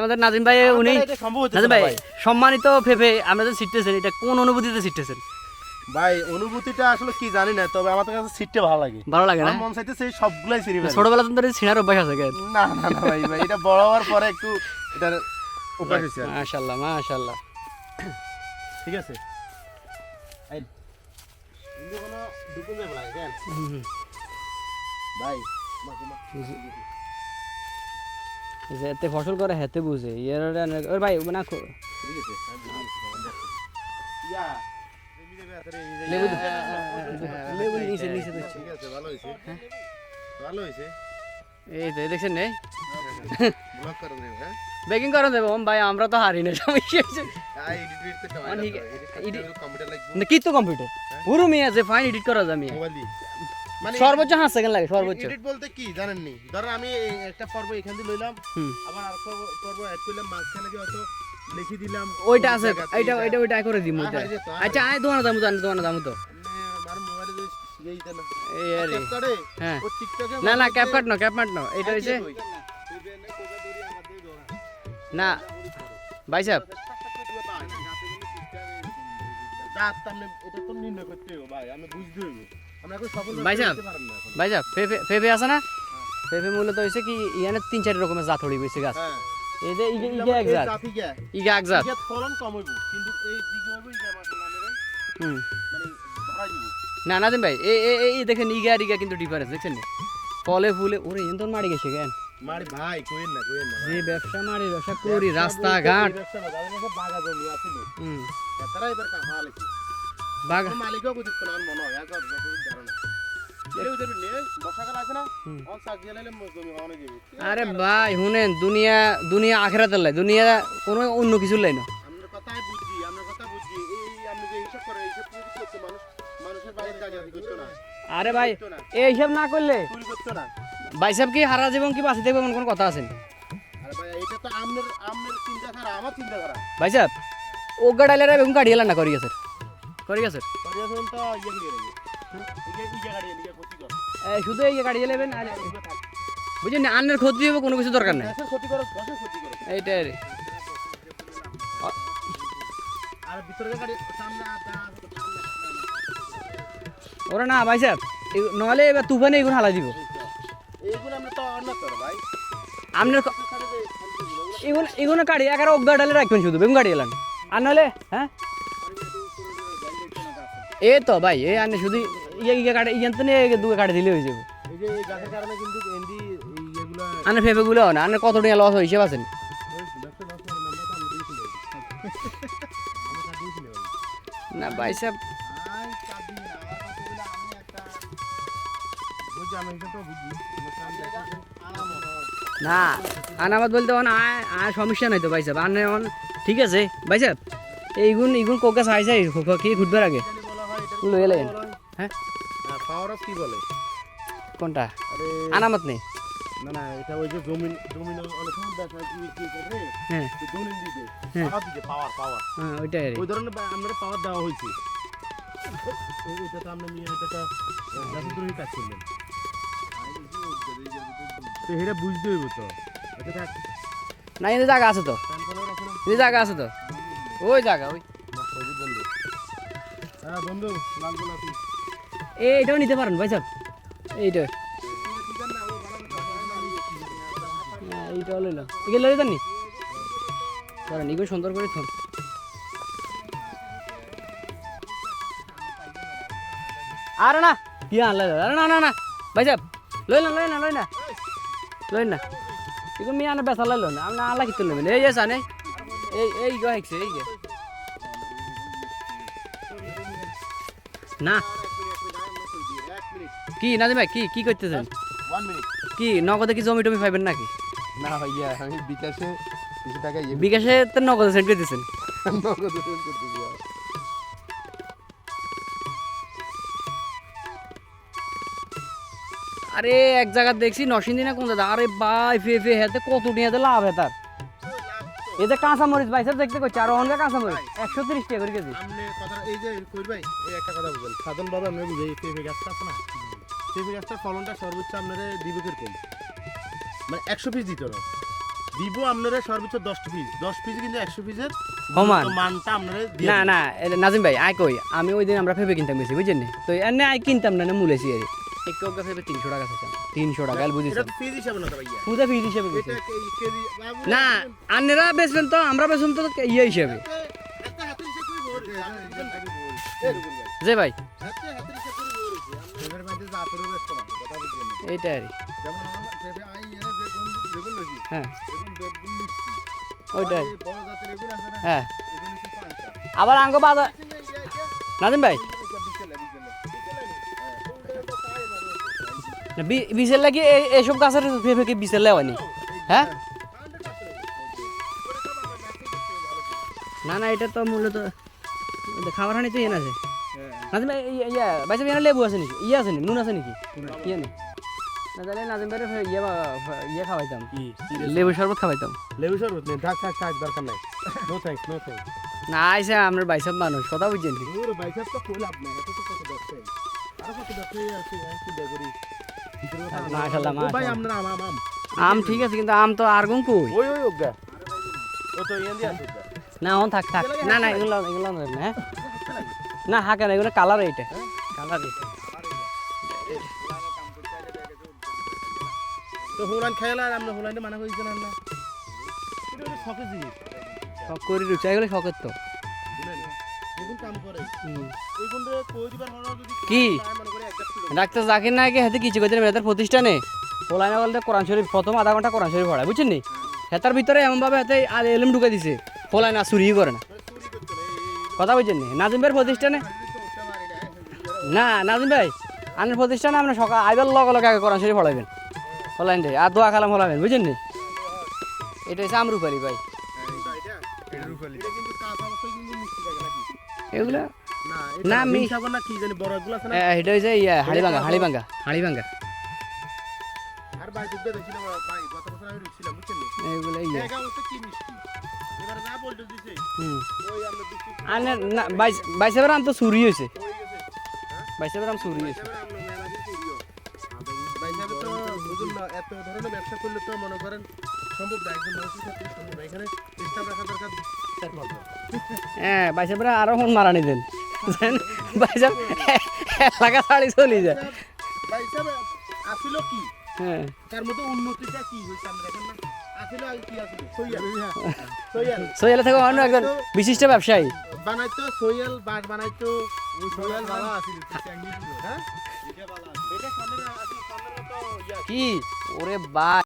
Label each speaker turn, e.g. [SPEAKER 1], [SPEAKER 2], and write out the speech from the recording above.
[SPEAKER 1] আমাদের নাজিম ভাই উনি
[SPEAKER 2] এটা
[SPEAKER 1] নাজিম ভাই
[SPEAKER 2] ভাই।
[SPEAKER 1] সম্মানিত ফেফে আমরা যে ছিটতেছেন এটা কোন অনুভূতিতে ছিটতেছেন?
[SPEAKER 2] ভাই অনুভূতিটা আসলে কি জানি না তবে আমার কাছে সিটটা ভালো লাগে।
[SPEAKER 1] ভালো লাগে না?
[SPEAKER 2] মন চাইতেছে এই সবগুলাই সিঁড়ি ফেলি।
[SPEAKER 1] ছোটবেলা তো ছিঁড়ার অভ্যাস আছে
[SPEAKER 2] না না না ভাই ভাই এটা বড় হওয়ার পরে একটু এটার উপায় হয়েছে কি।
[SPEAKER 1] মাশাল্লাহ মাশাল্লাহ
[SPEAKER 2] ঠিক আছে? এই কিন্তু কোনো ঢুকুন যাবে কেন? ভাই মা
[SPEAKER 1] এতে ফসল করে হেতে বুঝে ওর ভাই না।
[SPEAKER 2] ইয়া। হ্যাঁ, হ্যাঁ, হ্যাঁ, হ্যাঁ, হ্যাঁ, হ্যাঁ, হ্যাঁ, হ্যাঁ
[SPEAKER 1] বেকিং ভাই আমরা তো হারি না কি তো কম্পিউটার পুরো মেয়ে আছে ফাইন এডিট করা যায়
[SPEAKER 2] মানে
[SPEAKER 1] সর্বোচ্চ হাঁস সেকেন্ড লাগে সর্বোচ্চ।
[SPEAKER 2] এডিট বলতে কি জানেন নি ধরেন আমি একটা পর্ব এখান দিয়ে লইলাম। আবার আর পর্ব অ্যাড করলাম মাঝখানে যে হয়তো লিখে দিলাম
[SPEAKER 1] ওইটা আছে এইটা
[SPEAKER 2] এইটা।
[SPEAKER 1] ওইটা করে দিই
[SPEAKER 2] আয়
[SPEAKER 1] আচ্ছা আয় দোকানে দামু আয় দোকানে দামু তো।
[SPEAKER 2] ইয়ে না।
[SPEAKER 1] হ্যাঁ। না না ক্যাপ কাট না ক্যাপ কাট না এটা হচ্ছে না। ভাই সাহেব
[SPEAKER 2] এটা তো নির্ণয় করতে হবে ভাই আমি বুঝতে হবে না এখন।
[SPEAKER 1] ভাই সাহেব ফেফে ফেফে আছে না? ফেফে মূলত হয়েছে কি ইয়ানে তিন চার রকমের জাত হড়ি বইছে গাছ।
[SPEAKER 2] হ্যাঁ।
[SPEAKER 1] এই যে ইগে এক জাত।
[SPEAKER 2] জাতি
[SPEAKER 1] এক জাত।
[SPEAKER 2] ইগে ফলন কম হইব কিন্তু এই দিকে হইব ইগে
[SPEAKER 1] হুম।
[SPEAKER 2] মানে ধরা দিব।
[SPEAKER 1] না নাজিম ভাই এই এই এই দেখেন ইগা আর ইগা কিন্তু ডিফারেন্স দেখছেন? ফলে ফুলে ওরে এন তোর মারি গেছে কেন?
[SPEAKER 2] মারি ভাই কইেন না কইেন না
[SPEAKER 1] যে ব্যবসা মারি ব্যবসা করি রাস্তাঘাট।
[SPEAKER 2] ব্যবসা না বাগা জমি আছিল
[SPEAKER 1] হুম।
[SPEAKER 2] তারা এবার কাহা আলেছে
[SPEAKER 1] বাগ
[SPEAKER 2] মালিকও আর মনে হয় একবার ধারণা
[SPEAKER 1] ভাই শুনেন দুনিয়া দুনিয়া আখেরাতে লাই দুনিয়া কোনো অন্য কিছু লাই না।
[SPEAKER 2] এইসব এইসব
[SPEAKER 1] আরে ভাই
[SPEAKER 2] করতো না।
[SPEAKER 1] এই হিসাব না করলে ভাই সাহেব কি হারা জীবন কি বাঁচি থাকবে এমন কোনো কথা আছে?
[SPEAKER 2] ভাই
[SPEAKER 1] সাহেব ও গাড়াইলে বেগুন কাটিয়ে না করি গেছে করি গেছে?
[SPEAKER 2] গাড়ি
[SPEAKER 1] শুধু এই গাড়ি নেবেন আর বুঝলেন আন্নের ক্ষতি হবে কোনো কিছু দরকার নেই। এইটাই রে।
[SPEAKER 2] গাড়ি
[SPEAKER 1] ওরা না ভাই সাহেব নইলে এবার তুফানে এগুলো হালা দিব। আপনার এগুলো এগুলো কাটি এগারো অজ্ঞা ডালে রাখবেন শুধু বেগুন গাড়ি এলাম আর নইলে হ্যাঁ? এ তো ভাই এ আনে শুধু ইয়ে ইয়ে কাটে ইয়ে তো নিয়ে দুটো কাটে দিলে হয়ে যাবে। আনে ফেফে গুলো না আনে কত টাকা লস হয় হিসেব আছেন না ভাই সাহেব
[SPEAKER 2] না আমার কথা বলে আমি একটা বুঝছি আমি এটা তো বুঝি
[SPEAKER 1] না আনাবাদ বলতে আয় আয় সমস্যা নাই তো ভাই সাহেব আনে ঠিক আছে ভাই সাহেব এইগুন এইগুন কোকা চাই চাই কি ঘুরবার আগে?
[SPEAKER 2] বলা হয়?
[SPEAKER 1] লয়ে হ্যাঁ
[SPEAKER 2] পাওয়ার অফ কি বলে?
[SPEAKER 1] কোনটা?
[SPEAKER 2] আরে
[SPEAKER 1] আনামত নেই।
[SPEAKER 2] না না এটা ওই যে জমিন জমিন অনেক সময় দেখা কি কি করে?
[SPEAKER 1] হ্যাঁ।
[SPEAKER 2] দলিল দিতে।
[SPEAKER 1] হ্যাঁ।
[SPEAKER 2] পাওয়ার দিতে পাওয়ার পাওয়ার।
[SPEAKER 1] হ্যাঁ ওইটাই
[SPEAKER 2] ওই ধরনের আমরা পাওয়ার দেওয়া হয়েছে। ওইটা তো আমরা নিয়ে এটা তো কাজ করলেন। তো এটা বুঝতে হইব তো। এটা থাক।
[SPEAKER 1] না এদের জায়গা আছে তো। এদের জায়গা আছে তো। ওই জায়গা ওই
[SPEAKER 2] হ্যাঁ বন্ধু লাল গোলাপি
[SPEAKER 1] এই নিতে পারেন, ভাই সাহেব এইটা। এইটাও লইলাম এগুলো লই জানি কারণ সুন্দর করে থন আরে না, কি আনলে? আরে না না না। ভাই সাহেব লই না লই না লই না। লই না। এগুলো মেয়ে আনে বেসা লাইল না আপনি আল্লাহ কিতো নেবেন এই এসা নেই এই এই গো এই গে। না। কি নাজিম ভাই কি কি করতেছেন? কি নগদে কি জমি টমি পাইবেন নাকি?
[SPEAKER 2] না ভাইয়া আমি বিকাশে কিছু টাকা ইয়ে
[SPEAKER 1] বিকাশে তো নগদে সেন্ড করতেছেন।
[SPEAKER 2] নগদ পেমেন্ট করতেছি আরে
[SPEAKER 1] এক জায়গা দেখছি নসিন্দি না কোন জায়গা আরে ভাই ফে ফে হেতে কত নিয়ে লাভ হেতার এই যে কাঁচা মরিচ ভাই সব দেখতে করছে আর অনগা কাঁচা মরিচ একশো তিরিশ টাকা করে কেজি।
[SPEAKER 2] আপনি কথা এই যে কই ভাই এই একটা কথা সাধন বাবা আপনি বুঝে এই পেঁপে গাছটা আছে না? পেঁপে গাছটার ফলনটা সর্বোচ্চ আপনার দিবে কীরকম? মানে একশো পিস দিতে হবে। দিব আপনারা সর্বোচ্চ দশ পিস। দশ পিস কিন্তু একশো পিসের
[SPEAKER 1] সমান।
[SPEAKER 2] মানটা আপনারা
[SPEAKER 1] না না নাজিম ভাই আয় কই আমি ওই দিন আমরা ফেবে কিনতাম গেছি বুঝছেন নি? তো এনে আয় কিনতাম না না মুলেছি আর তিনশো টাকা তিনশো টাকা
[SPEAKER 2] এটা
[SPEAKER 1] বুঝেছি
[SPEAKER 2] তো হিসাবে না
[SPEAKER 1] ফিজ হিসেবে বেচবেন তো আমরা বেচুন তো ইয়ে হিসেবে। যে ভাই। এইটা আর হ্যাঁ। ওইটাই। হ্যাঁ। আবার আঙ্গ বাজার নাজিম ভাই
[SPEAKER 3] বিকেলে।
[SPEAKER 1] বি- বিচের লাগি এই এইসব গাছের ফেবে কি বিচের লেওয়ানি হ্যাঁ? না না এটা তো মূলত খাবার হানি তো ইয়ে আছে নাজিম ভাই ইয়া বাইসা এখানে লেবু আছে নাকি? ইয়ে আছে নাকি? নুন আছে নাকি? ইয়ে নেই। না তাহলে নাজিম ভাইয়ের ইয়ে ইয়ে খাওয়াইতাম। লেবু শরবত খাওয়াইতাম।
[SPEAKER 2] লেবু শরবত নেই? থাক থাক থাক দরকার নাই। নো থ্যাঙ্কস নো থ্যাঙ্কস
[SPEAKER 1] না আইসে আমরা বাইসব মানুষ কথা বুঝছেন
[SPEAKER 2] ওর তো কই লাভ নাই? এটা তো কত দরকার। আর কত দরকার? আছে কি
[SPEAKER 1] মাশাআল্লাহ,
[SPEAKER 2] ভাই। আম আম আম।
[SPEAKER 1] আম ঠিক আছে কিন্তু আম তো আর গুম কই
[SPEAKER 2] ওই ওই ওগা ও তো দিয়া
[SPEAKER 1] না অন থাক থাক। না না এগুলো এগুলো না হ্যাঁ? না হাকে না এগুলো কালার এইটা। কালার এইটা।
[SPEAKER 2] তো হোলান খাইলা আর আমরা হোলান্ডে মানা কইছেন না এটা শখের জিনিস।
[SPEAKER 1] শখ করি রুচি এগুলো শখের তো।
[SPEAKER 2] কাম করে।
[SPEAKER 1] কি? ডাক্তার জাকির হাতে কিছু প্রতিষ্ঠানে। বলতে কোরআন শরীফ প্রথম আধা ঘণ্টা কোরআন শরীফ পড়ায় বুঝছেন নি? হেতার ভিতরে এমনভাবে হাতে আর এলম ঢুকে দিছে চুরি করে না। কথা বুঝছেন নি? নাজিম ভাইয়ের প্রতিষ্ঠানে? না নাজিম ভাই আনের প্রতিষ্ঠানে আপনি সকাল আইবার লগে লগে আগে কোরআন শরীফ পড়াইবেন। পোলাইন রে আর দোয়া কালাম হলাবেন বুঝছেন নি? এটা হচ্ছে আমরুপারি ভাই। এগুলা?
[SPEAKER 2] না
[SPEAKER 1] না,
[SPEAKER 2] না না কি জানি বড় এগুলো আছে না?
[SPEAKER 1] এটা হচ্ছে ইয়া হাড়িভাঙ্গা হাড়িভাঙ্গা। হাড়িভাঙ্গা।
[SPEAKER 2] আর ভাই দুধ দেখছি না ভাই গত বছর আমি রুখছিলাম বুঝছেন নি?
[SPEAKER 1] এগুলো ইয়া।
[SPEAKER 2] জায়গা অবস্থা কি মিষ্টি এবারে যা বলতে দিছে
[SPEAKER 1] হুম।
[SPEAKER 2] ওই আমরা বিক্রি
[SPEAKER 1] আনের না বাইশ বাইশের আম তো চুরি হয়েছে
[SPEAKER 2] হয়ে গেছে।
[SPEAKER 1] বাইশের আম চুরি
[SPEAKER 2] করিও ভাই সাহেব তো বুঝুন না এত ধরনের ব্যবসা করলে তো মনে করেন সম্ভব না একজন মানুষের ক্ষেত্রে সম্ভব এখানে স্টাফ রাখা দরকার
[SPEAKER 1] হ্যাঁ বাইশের পরে আরও ফোন মারানি দেন ছাড়ি চলি যায়।
[SPEAKER 2] ভাই সাহেব আসিল কি?
[SPEAKER 1] হ্যাঁ
[SPEAKER 2] তার মধ্যে উন্নতিটা কি হয়েছে আমরা দেখেন আসিল আর কি আসিল সইয়াল সইয়াল
[SPEAKER 1] সোহেলা থেকে অন্য একজন বিশিষ্ট ব্যবসায়ী
[SPEAKER 2] বানাইতো সইয়াল বাস বানাইতো। ওই সইয়াল বাবা আসিল হ্যাঁ এটা সামনে আসলে সামনে তো
[SPEAKER 1] কি? ওরে বা